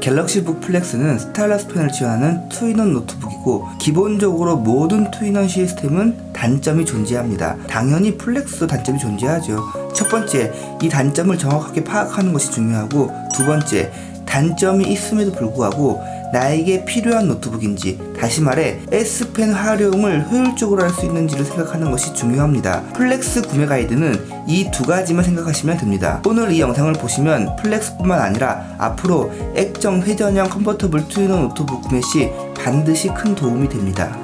갤럭시북 플렉스는 스타일러스 펜을 지원하는 투인원 노트북이고 기본적으로 모든 투인원 시스템은 단점이 존재합니다. 당연히 플렉스도 단점이 존재하죠. 첫 번째, 이 단점을 정확하게 파악하는 것이 중요하고 두 번째, 단점이 있음에도 불구하고 나에게 필요한 노트북인지 다시 말해 S펜 활용을 효율적으로 할 수 있는지를 생각하는 것이 중요합니다. 플렉스 구매 가이드는 이 두 가지만 생각하시면 됩니다. 오늘 이 영상을 보시면 플렉스뿐만 아니라 앞으로 액정 회전형 컨버터블 투이너 노트북 구매 시 반드시 큰 도움이 됩니다.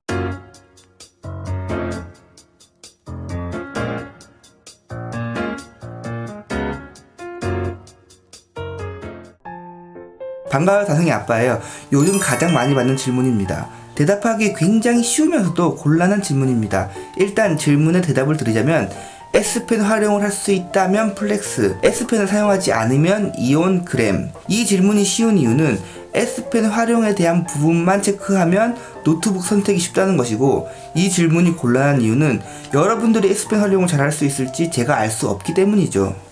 반가워요 다성의 아빠예요. 요즘 가장 많이 받는 질문입니다. 대답하기 굉장히 쉬우면서도 곤란한 질문입니다. 일단 질문에 대답을 드리자면 S펜 활용을 할 수 있다면 플렉스, S펜을 사용하지 않으면 이온 그램. 이 질문이 쉬운 이유는 S펜 활용에 대한 부분만 체크하면 노트북 선택이 쉽다는 것이고 이 질문이 곤란한 이유는 여러분들이 S펜 활용을 잘 할 수 있을지 제가 알 수 없기 때문이죠.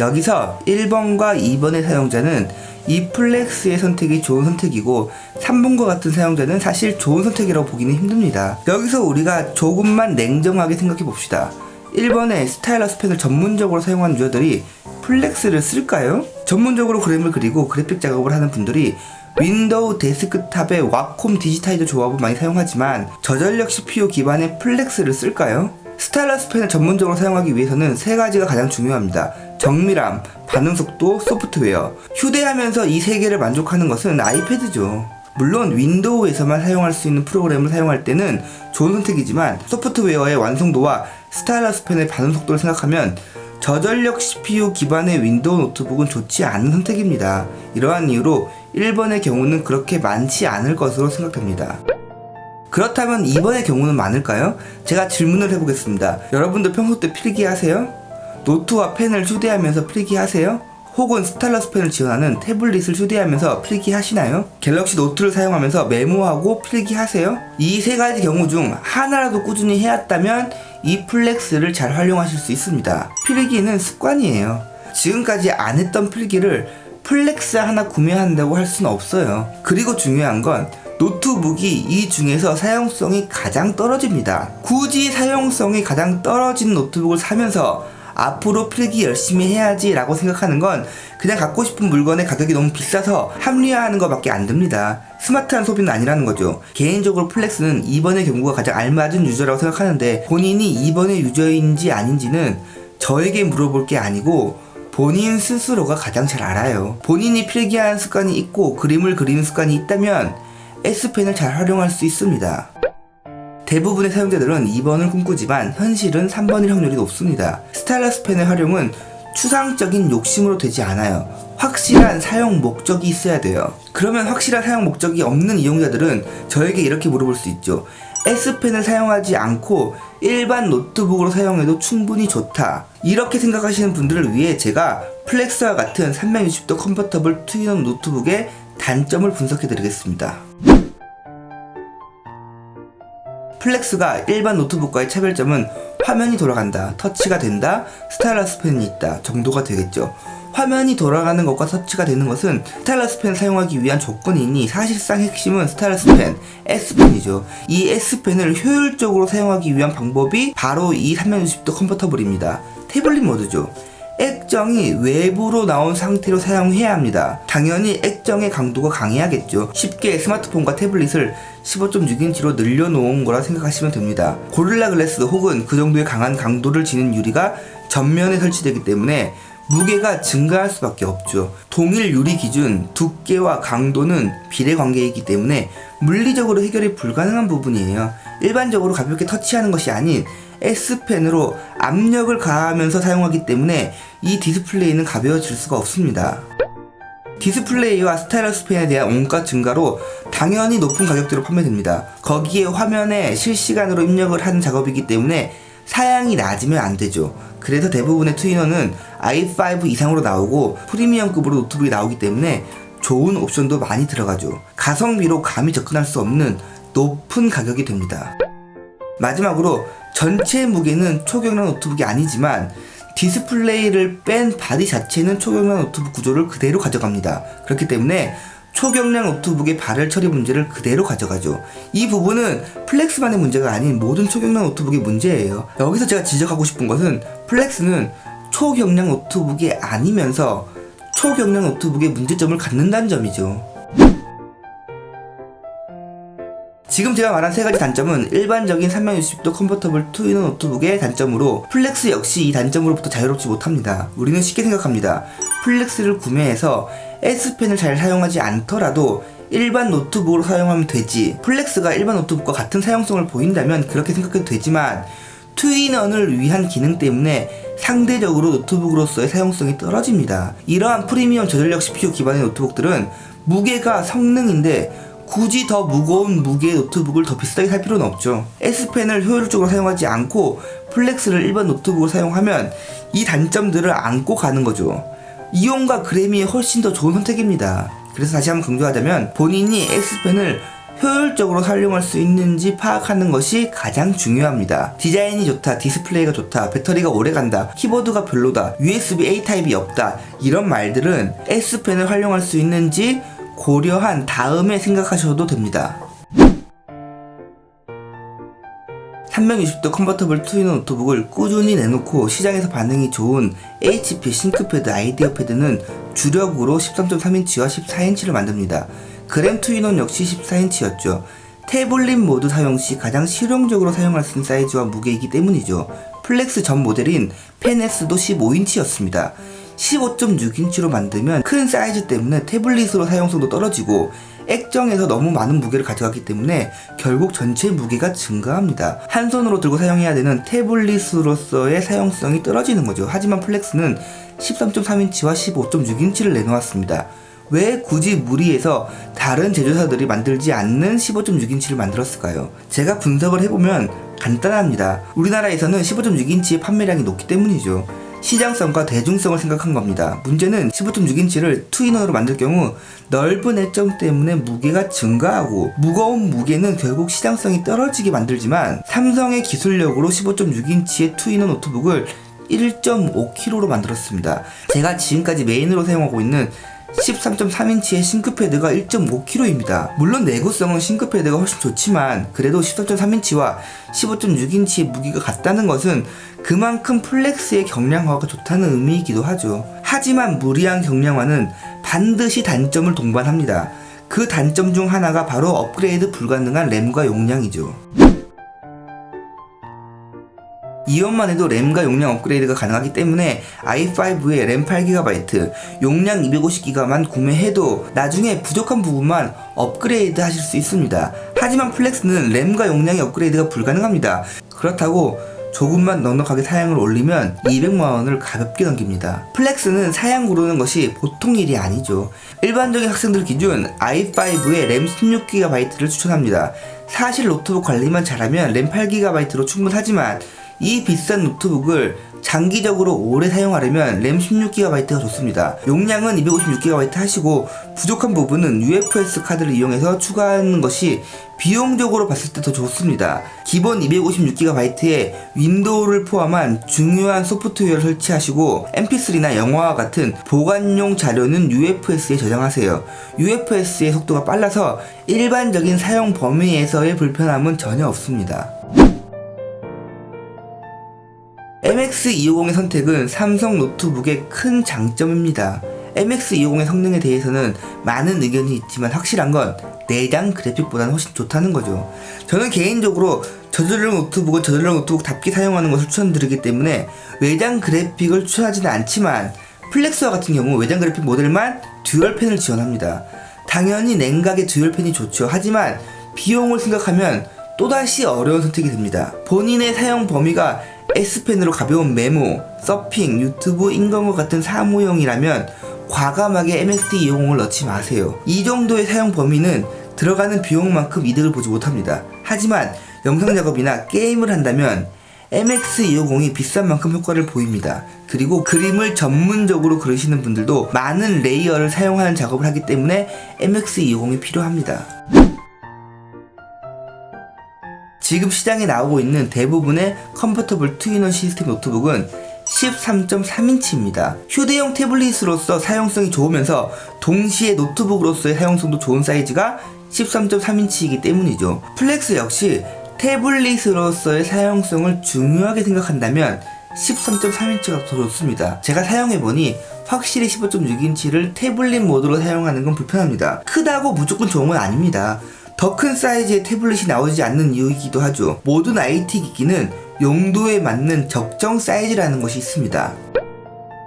여기서 1번과 2번의 사용자는 이 플렉스의 선택이 좋은 선택이고 3번과 같은 사용자는 사실 좋은 선택이라고 보기는 힘듭니다. 여기서 우리가 조금만 냉정하게 생각해 봅시다. 1번의 스타일러스 펜을 전문적으로 사용하는 유저들이 플렉스를 쓸까요? 전문적으로 그림을 그리고 그래픽 작업을 하는 분들이 윈도우 데스크탑의 와콤 디지타이저 조합을 많이 사용하지만 저전력 CPU 기반의 플렉스를 쓸까요? 스타일러스 펜을 전문적으로 사용하기 위해서는 세 가지가 가장 중요합니다. 정밀함, 반응 속도, 소프트웨어. 휴대하면서 이 세 개를 만족하는 것은 아이패드죠. 물론 윈도우에서만 사용할 수 있는 프로그램을 사용할 때는 좋은 선택이지만 소프트웨어의 완성도와 스타일러스 펜의 반응 속도를 생각하면 저전력 CPU 기반의 윈도우 노트북은 좋지 않은 선택입니다. 이러한 이유로 1번의 경우는 그렇게 많지 않을 것으로 생각됩니다. 그렇다면 2번의 경우는 많을까요? 제가 질문을 해보겠습니다. 여러분도 평소 때 필기하세요? 노트와 펜을 휴대하면서 필기하세요? 혹은 스타일러스 펜을 지원하는 태블릿을 휴대하면서 필기하시나요? 갤럭시 노트를 사용하면서 메모하고 필기하세요? 이 세 가지 경우 중 하나라도 꾸준히 해왔다면 이 플렉스를 잘 활용하실 수 있습니다. 필기는 습관이에요. 지금까지 안 했던 필기를 플렉스 하나 구매한다고 할 수는 없어요. 그리고 중요한 건 노트북이 이 중에서 사용성이 가장 떨어집니다. 굳이 사용성이 가장 떨어진 노트북을 사면서 앞으로 필기 열심히 해야지 라고 생각하는 건 그냥 갖고 싶은 물건의 가격이 너무 비싸서 합리화하는 것밖에 안 됩니다. 스마트한 소비는 아니라는 거죠. 개인적으로 플렉스는 2번의 경우가 가장 알맞은 유저라고 생각하는데 본인이 2번의 유저인지 아닌지는 저에게 물어볼 게 아니고 본인 스스로가 가장 잘 알아요. 본인이 필기하는 습관이 있고 그림을 그리는 습관이 있다면 S펜을 잘 활용할 수 있습니다. 대부분의 사용자들은 2번을 꿈꾸지만 현실은 3번일 확률이 높습니다. 스타일러스 펜의 활용은 추상적인 욕심으로 되지 않아요. 확실한 사용 목적이 있어야 돼요. 그러면 확실한 사용 목적이 없는 이용자들은 저에게 이렇게 물어볼 수 있죠. S펜을 사용하지 않고 일반 노트북으로 사용해도 충분히 좋다. 이렇게 생각하시는 분들을 위해 제가 플렉스와 같은 360도 컨버터블 투인원 노트북의 단점을 분석해 드리겠습니다. 플렉스가 일반 노트북과의 차별점은 화면이 돌아간다, 터치가 된다, 스타일러스 펜이 있다 정도가 되겠죠. 화면이 돌아가는 것과 터치가 되는 것은 스타일러스 펜을 사용하기 위한 조건이니 사실상 핵심은 스타일러스 펜, S펜이죠. 이 S펜을 효율적으로 사용하기 위한 방법이 바로 이 360도 컨버터블입니다. 태블릿 모드죠. 액정이 외부로 나온 상태로 사용해야 합니다. 당연히 액정의 강도가 강해야겠죠. 쉽게 스마트폰과 태블릿을 15.6인치로 늘려놓은 거라 생각하시면 됩니다. 고릴라 글래스 혹은 그 정도의 강한 강도를 지닌 유리가 전면에 설치되기 때문에 무게가 증가할 수밖에 없죠. 동일 유리 기준 두께와 강도는 비례 관계이기 때문에 물리적으로 해결이 불가능한 부분이에요. 일반적으로 가볍게 터치하는 것이 아닌 S펜으로 압력을 가하면서 사용하기 때문에 이 디스플레이는 가벼워질 수가 없습니다. 디스플레이와 스타일러스 펜에 대한 원가 증가로 당연히 높은 가격대로 판매됩니다. 거기에 화면에 실시간으로 입력을 하는 작업이기 때문에 사양이 낮으면 안 되죠. 그래서 대부분의 트위너는 i5 이상으로 나오고 프리미엄급으로 노트북이 나오기 때문에 좋은 옵션도 많이 들어가죠. 가성비로 감히 접근할 수 없는 높은 가격이 됩니다. 마지막으로 전체 무게는 초경량 노트북이 아니지만 디스플레이를 뺀 바디 자체는 초경량 노트북 구조를 그대로 가져갑니다. 그렇기 때문에 초경량 노트북의 발열 처리 문제를 그대로 가져가죠. 이 부분은 플렉스만의 문제가 아닌 모든 초경량 노트북의 문제예요. 여기서 제가 지적하고 싶은 것은 플렉스는 초경량 노트북이 아니면서 초경량 노트북의 문제점을 갖는다는 점이죠. 지금 제가 말한 세 가지 단점은 일반적인 360도 컨버터블 투이너 노트북의 단점으로 플렉스 역시 이 단점으로부터 자유롭지 못합니다. 우리는 쉽게 생각합니다. 플렉스를 구매해서 S펜을 잘 사용하지 않더라도 일반 노트북으로 사용하면 되지. 플렉스가 일반 노트북과 같은 사용성을 보인다면 그렇게 생각해도 되지만 투인원을 위한 기능 때문에 상대적으로 노트북으로서의 사용성이 떨어집니다. 이러한 프리미엄 저전력 CPU 기반의 노트북들은 무게가 성능인데 굳이 더 무거운 무게의 노트북을 더 비싸게 살 필요는 없죠. S펜을 효율적으로 사용하지 않고 플렉스를 일반 노트북으로 사용하면 이 단점들을 안고 가는 거죠. 이온과 그래미에 훨씬 더 좋은 선택입니다. 그래서 다시 한번 강조하자면 본인이 S펜을 효율적으로 사용할 수 있는지 파악하는 것이 가장 중요합니다. 디자인이 좋다, 디스플레이가 좋다, 배터리가 오래 간다, 키보드가 별로다, USB-A 타입이 없다 이런 말들은 S펜을 활용할 수 있는지 고려한 다음에 생각하셔도 됩니다. 360도 컨버터블 투이너 노트북을 꾸준히 내놓고 시장에서 반응이 좋은 HP 싱크패드 아이디어 패드는 주력으로 13.3인치와 14인치를 만듭니다. 그램 투이노는 역시 14인치였죠. 태블릿 모드 사용 시 가장 실용적으로 사용할 수 있는 사이즈와 무게이기 때문이죠. 플렉스 전 모델인 펜S도 15인치였습니다. 15.6인치로 만들면 큰 사이즈 때문에 태블릿으로 사용성도 떨어지고 액정에서 너무 많은 무게를 가져가기 때문에 결국 전체 무게가 증가합니다. 한 손으로 들고 사용해야 되는 태블릿으로서의 사용성이 떨어지는 거죠. 하지만 플렉스는 13.3인치와 15.6인치를 내놓았습니다. 왜 굳이 무리해서 다른 제조사들이 만들지 않는 15.6인치를 만들었을까요? 제가 분석을 해보면 간단합니다. 우리나라에서는 15.6인치의 판매량이 높기 때문이죠. 시장성과 대중성을 생각한 겁니다. 문제는 15.6인치를 투이너로 만들 경우 넓은 액정 때문에 무게가 증가하고 무거운 무게는 결국 시장성이 떨어지게 만들지만 삼성의 기술력으로 15.6인치의 투이너 노트북을 1.5kg로 만들었습니다. 제가 지금까지 메인으로 사용하고 있는 13.3인치의 싱크패드가 1.5kg입니다. 물론 내구성은 싱크패드가 훨씬 좋지만 그래도 13.3인치와 15.6인치의 무게가 같다는 것은 그만큼 플렉스의 경량화가 좋다는 의미이기도 하죠. 하지만 무리한 경량화는 반드시 단점을 동반합니다. 그 단점 중 하나가 바로 업그레이드 불가능한 램과 용량이죠. 이것만 해도 램과 용량 업그레이드가 가능하기 때문에 i5의 램 8GB, 용량 250GB만 구매해도 나중에 부족한 부분만 업그레이드 하실 수 있습니다. 하지만 플렉스는 램과 용량의 업그레이드가 불가능합니다. 그렇다고 조금만 넉넉하게 사양을 올리면 200만원을 가볍게 넘깁니다. 플렉스는 사양 고르는 것이 보통 일이 아니죠. 일반적인 학생들 기준 i5의 램 16GB를 추천합니다. 사실 노트북 관리만 잘하면 램 8GB로 충분하지만 이 비싼 노트북을 장기적으로 오래 사용하려면 램 16GB가 좋습니다. 용량은 256GB 하시고 부족한 부분은 UFS 카드를 이용해서 추가하는 것이 비용적으로 봤을 때 더 좋습니다. 기본 256GB에 윈도우를 포함한 중요한 소프트웨어를 설치하시고 mp3나 영화와 같은 보관용 자료는 UFS에 저장하세요. UFS의 속도가 빨라서 일반적인 사용 범위에서의 불편함은 전혀 없습니다. MX250의 선택은 삼성 노트북의 큰 장점입니다. MX250의 성능에 대해서는 많은 의견이 있지만 확실한 건 내장 그래픽보다는 훨씬 좋다는 거죠. 저는 개인적으로 저전력 노트북은 저전력 노트북답게 사용하는 것을 추천드리기 때문에 외장 그래픽을 추천하지는 않지만 플렉스와 같은 경우 외장 그래픽 모델만 듀얼 펜을 지원합니다. 당연히 냉각의 듀얼 펜이 좋죠. 하지만 비용을 생각하면 또다시 어려운 선택이 됩니다. 본인의 사용 범위가 S펜으로 가벼운 메모, 서핑, 유튜브, 인공어 같은 사무용이라면 과감하게 MST250을 넣지 마세요. 이 정도의 사용 범위는 들어가는 비용만큼 이득을 보지 못합니다. 하지만 영상 작업이나 게임을 한다면 MX250이 비싼 만큼 효과를 보입니다. 그리고 그림을 전문적으로 그리시는 분들도 많은 레이어를 사용하는 작업을 하기 때문에 MX250이 필요합니다. 지금 시장에 나오고 있는 대부분의 컴포터블 투인원 시스템 노트북은 13.3인치입니다. 휴대용 태블릿으로서 사용성이 좋으면서 동시에 노트북으로서의 사용성도 좋은 사이즈가 13.3인치이기 때문이죠. 플렉스 역시 태블릿으로서의 사용성을 중요하게 생각한다면 13.3인치가 더 좋습니다. 제가 사용해보니 확실히 15.6인치를 태블릿 모드로 사용하는 건 불편합니다. 크다고 무조건 좋은 건 아닙니다. 더 큰 사이즈의 태블릿이 나오지 않는 이유이기도 하죠. 모든 IT 기기는 용도에 맞는 적정 사이즈라는 것이 있습니다.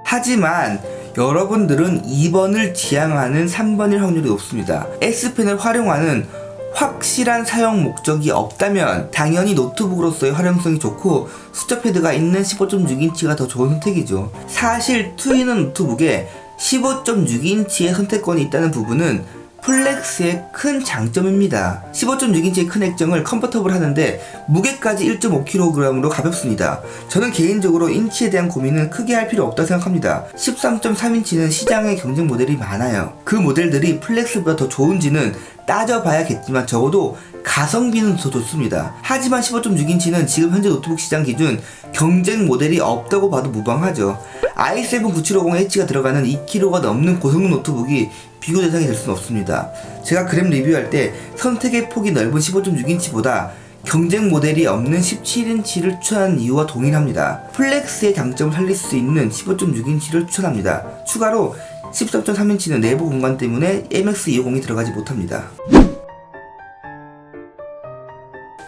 하지만 여러분들은 2번을 지향하는 3번일 확률이 높습니다. S펜을 활용하는 확실한 사용 목적이 없다면 당연히 노트북으로서의 활용성이 좋고 숫자 패드가 있는 15.6인치가 더 좋은 선택이죠. 사실 투이는 노트북에 15.6인치의 선택권이 있다는 부분은 플렉스의 큰 장점입니다. 15.6인치의 큰 액정을 컴포터블 하는데 무게까지 1.5kg으로 가볍습니다. 저는 개인적으로 인치에 대한 고민은 크게 할 필요 없다고 생각합니다. 13.3인치는 시장에 경쟁 모델이 많아요. 그 모델들이 플렉스보다 더 좋은지는 따져봐야겠지만 적어도 가성비는 더 좋습니다. 하지만 15.6인치는 지금 현재 노트북 시장 기준 경쟁 모델이 없다고 봐도 무방하죠. i7 9750H가 들어가는 2kg가 넘는 고성능 노트북이 비교 대상이 될 수는 없습니다. 제가 그램 리뷰할 때 선택의 폭이 넓은 15.6인치보다 경쟁 모델이 없는 17인치를 추천한 이유와 동일합니다. 플렉스의 장점을 살릴 수 있는 15.6인치를 추천합니다. 추가로 13.3인치는 내부 공간 때문에 MX250이 들어가지 못합니다.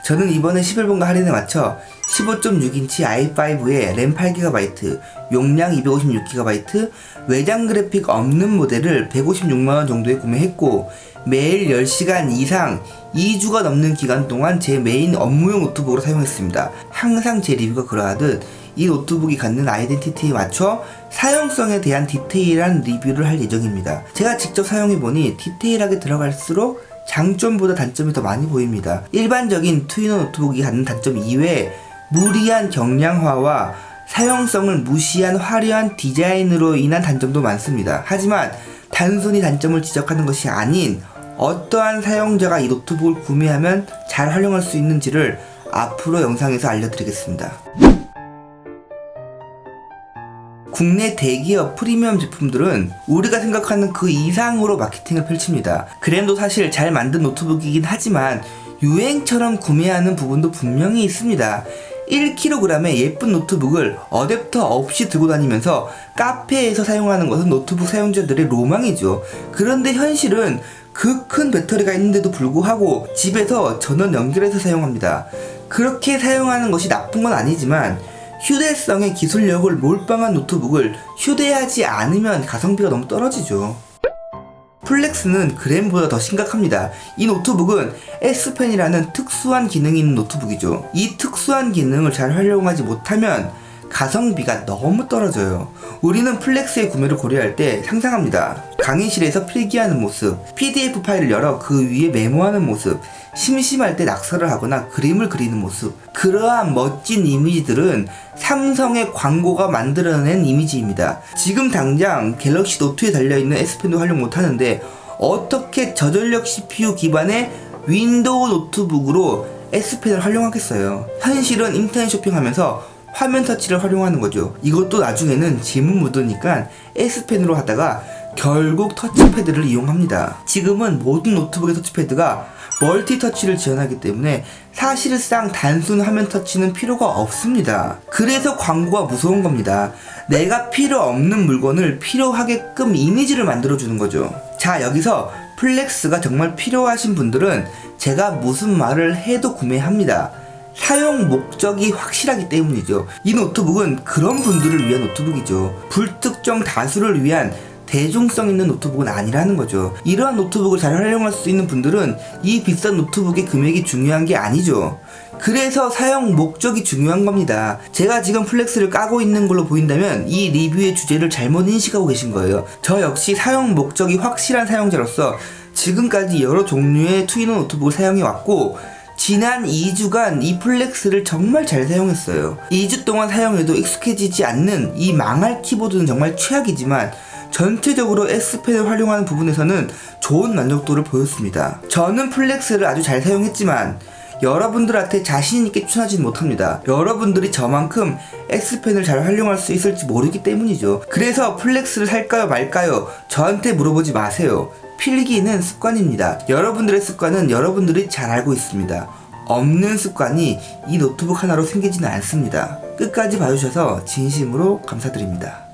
저는 이번에 11번가 할인에 맞춰 15.6인치 i5에 램 8GB, 용량 256GB, 외장 그래픽 없는 모델을 156만원 정도에 구매했고 매일 10시간 이상 2주가 넘는 기간 동안 제 메인 업무용 노트북으로 사용했습니다. 항상 제 리뷰가 그러하듯 이 노트북이 갖는 아이덴티티에 맞춰 사용성에 대한 디테일한 리뷰를 할 예정입니다. 제가 직접 사용해보니 디테일하게 들어갈수록 장점보다 단점이 더 많이 보입니다. 일반적인 트위너 노트북이 갖는 단점 이외에 무리한 경량화와 사용성을 무시한 화려한 디자인으로 인한 단점도 많습니다. 하지만 단순히 단점을 지적하는 것이 아닌 어떠한 사용자가 이 노트북을 구매하면 잘 활용할 수 있는지를 앞으로 영상에서 알려드리겠습니다. 국내 대기업 프리미엄 제품들은 우리가 생각하는 그 이상으로 마케팅을 펼칩니다. 그램도 사실 잘 만든 노트북이긴 하지만 유행처럼 구매하는 부분도 분명히 있습니다. 1kg의 예쁜 노트북을 어댑터 없이 들고 다니면서 카페에서 사용하는 것은 노트북 사용자들의 로망이죠. 그런데 현실은 그 큰 배터리가 있는데도 불구하고 집에서 전원 연결해서 사용합니다. 그렇게 사용하는 것이 나쁜 건 아니지만 휴대성의 기술력을 몰빵한 노트북을 휴대하지 않으면 가성비가 너무 떨어지죠. 플렉스는 그램보다 더 심각합니다. 이 노트북은 S펜이라는 특수한 기능이 있는 노트북이죠. 이 특수한 기능을 잘 활용하지 못하면 가성비가 너무 떨어져요. 우리는 플렉스의 구매를 고려할 때 상상합니다. 강의실에서 필기하는 모습, PDF 파일을 열어 그 위에 메모하는 모습, 심심할 때 낙서를 하거나 그림을 그리는 모습. 그러한 멋진 이미지들은 삼성의 광고가 만들어낸 이미지입니다. 지금 당장 갤럭시 노트에 달려있는 S펜도 활용 못하는데 어떻게 저전력 CPU 기반의 윈도우 노트북으로 S펜을 활용하겠어요. 현실은 인터넷 쇼핑하면서 화면 터치를 활용하는 거죠. 이것도 나중에는 지문 묻으니까 S펜으로 하다가 결국 터치패드를 이용합니다. 지금은 모든 노트북의 터치패드가 멀티 터치를 지원하기 때문에 사실상 단순 화면 터치는 필요가 없습니다. 그래서 광고가 무서운 겁니다. 내가 필요 없는 물건을 필요하게끔 이미지를 만들어주는 거죠. 자, 여기서 플렉스가 정말 필요하신 분들은 제가 무슨 말을 해도 구매합니다. 사용 목적이 확실하기 때문이죠. 이 노트북은 그런 분들을 위한 노트북이죠. 불특정 다수를 위한 대중성 있는 노트북은 아니라는 거죠. 이러한 노트북을 잘 활용할 수 있는 분들은 이 비싼 노트북의 금액이 중요한 게 아니죠. 그래서 사용 목적이 중요한 겁니다. 제가 지금 플렉스를 까고 있는 걸로 보인다면 이 리뷰의 주제를 잘못 인식하고 계신 거예요. 저 역시 사용 목적이 확실한 사용자로서 지금까지 여러 종류의 트위너 노트북을 사용해 왔고 지난 2주간 이 플렉스를 정말 잘 사용했어요. 2주 동안 사용해도 익숙해지지 않는 이 망할 키보드는 정말 최악이지만 전체적으로 S펜을 활용하는 부분에서는 좋은 만족도를 보였습니다. 저는 플렉스를 아주 잘 사용했지만 여러분들한테 자신있게 추천하지는 못합니다. 여러분들이 저만큼 X펜을 잘 활용할 수 있을지 모르기 때문이죠. 그래서 플렉스를 살까요 말까요? 저한테 물어보지 마세요. 필기는 습관입니다. 여러분들의 습관은 여러분들이 잘 알고 있습니다. 없는 습관이 이 노트북 하나로 생기지는 않습니다. 끝까지 봐주셔서 진심으로 감사드립니다.